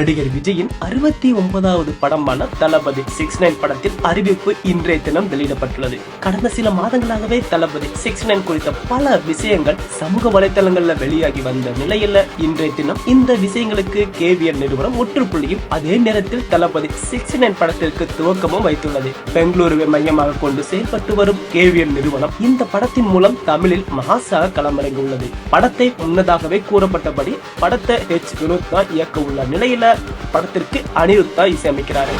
நடிகர் விஜயின் அறுபத்தி ஒன்பதாவது படமான தளபதி சிக்ஸ் நைன் படத்தில் அறிவிப்பு இன்றைய தினம் வெளியிடப்பட்டுள்ளது. கடந்த சில மாதங்களாகவே தளபதி சிக்ஸ் நைன் குறித்த பல விஷயங்கள் சமூக வலைதளங்கள்ல வெளியாகி வந்த நிலையில இன்றைய தினம் இந்த விஷயங்களுக்கு கேவிஎன் நிறுவனம் முற்றுப்புள்ளியும் அதே நேரத்தில் தளபதி சிக்ஸ் நைன் படத்திற்கு துவக்கமும் வைத்துள்ளது. பெங்களூருவை மையமாக கொண்டு செயல்பட்டு வரும் கேவிஎன் நிறுவனம் இந்த படத்தின் மூலம் தமிழில் மகாசாக களமிறங்கியுள்ளது. படத்தை முன்னதாகவே கூறப்பட்டபடி படத்தை ஹெச் வினோத் தான் இயக்க உள்ள நிலையில படத்திற்கு அனிருத்தா இசையமைக்கிறாரு.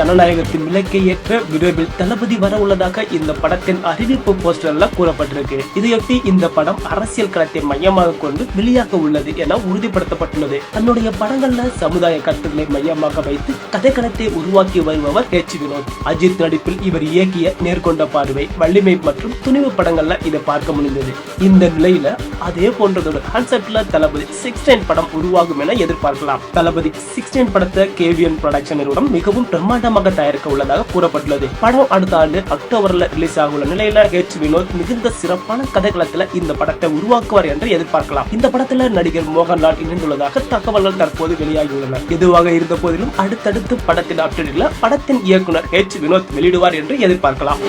ஜனநாயகத்தின் விலக்கை ஏற்ற விரைவில் தளபதி வர உள்ளதாக இந்த படத்தின் அறிவிப்பு போஸ்டர்ல கூறப்பட்டிருக்கு. இதையொட்டி இந்த படம் அரசியல் களத்தை மையமாக கொண்டு வெளியாக உள்ளது என உறுதிப்படுத்தப்பட்டுள்ளது. தன்னுடைய படங்கள்ல சமுதாய கருத்துக்களை மையமாக வைத்து கதைக்களத்தை உருவாக்கி வருபவர் ஹெச் வினோத். அஜித் நடிப்பில் இவர் இயக்கிய நேர்கொண்ட பார்வை வள்ளிமை மற்றும் துணிவு படங்கள்ல இதை பார்க்க முடிந்தது. இந்த நிலையில அதே போன்றதோட கான்செப்ட்ல தளபதி சிக்ஸ்டீன் படம் உருவாகும் என எதிர்பார்க்கலாம். தளபதி சிக்ஸ்டீன் படத்தை கேவிஎன் ப்ரொடக்ஷன் நிறுவனம் மிகவும் பிரம்மாண்ட பிரம்மாண்டமாக தயாரிக்க உள்ளதாக கூறப்பட்டுள்ளது. படம் அடுத்த ஆண்டு அக்டோபர்ல ரிலீஸ் ஆக உள்ள நிலையில ஹெச் வினோத் மிகுந்த சிறப்பான கதைக்களத்துல இந்த படத்தை உருவாக்குவார் என்று எதிர்பார்க்கலாம். இந்த படத்துல நடிகர் மோகன்லால் இணைந்துள்ளதாக தகவல்கள் தற்போது வெளியாகியுள்ளன. எதுவாக இருந்த போதிலும் அடுத்தடுத்து படத்தின் அப்டேட்டில் படத்தின் இயக்குனர் ஹெச் வினோத் வெளியிடுவார் என்று எதிர்பார்க்கலாம்.